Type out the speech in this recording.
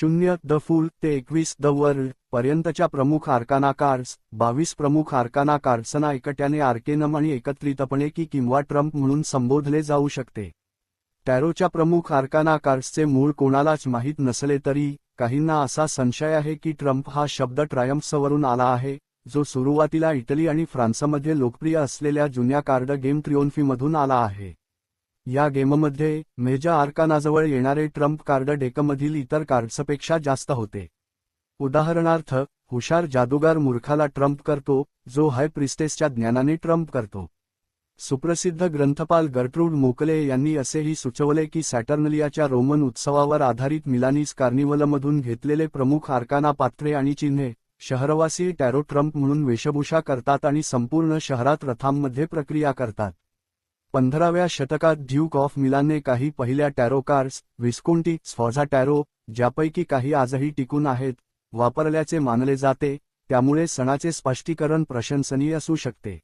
शून्य the fool ते एकवीस द वर्ल्ड पर्यंतच्या प्रमुख आर्काना बावीस प्रमुख आर्काना कार्सना एकट्याने आर्केनम आणि एकत्रितपणे की किंवा ट्रम्प म्हणून संबोधले जाऊ शकते. टॅरोच्या प्रमुख आर्कानाकार्सचे मूळ कोणालाच माहीत नसले तरी काहींना असा संशय आहे की ट्रम्प हा शब्द ट्रायम्प्सवरून आला आहे जो सुरुवातीला इटली आणि फ्रान्समध्ये लोकप्रिय असलेल्या जुन्या कार्ड गेम ट्रिओन्फीमधून आला आहे. या गेममध्ये मेजा आर्कानाजवळ येणारे ट्रम्प कार्ड डेकमधील इतर कार्ड्सपेक्षा जास्त होते. उदाहरणार्थ हुशार जादूगार मूर्खाला ट्रम्प करतो जो हाय प्रिस्टेसच्या ज्ञानाने ट्रम्प करतो. सुप्रसिद्ध ग्रंथपाल गर्ट्रूड मोकले यांनी असेही सुचवले की सॅटर्नलियाच्या रोमन उत्सवावर आधारित मिलानीस कार्निवलमधून घेतलेले प्रमुख आर्काना पात्रे आणि चिन्हे शहरवासी टॅरो ट्रम्प म्हणून वेशभूषा करतात आणि संपूर्ण शहरात रथांमध्ये प्रक्रिया करतात. पंधराव्या शतकात ड्यूक ऑफ मिलानने काही पहिल्या tarot cards Visconti Sforza tarot ज्यापैकी काही आजही टिकून आहेत वापरल्याचे मानले जाते त्यामुळे सणाचे स्पष्टीकरण प्रशंसनीय असू शकते.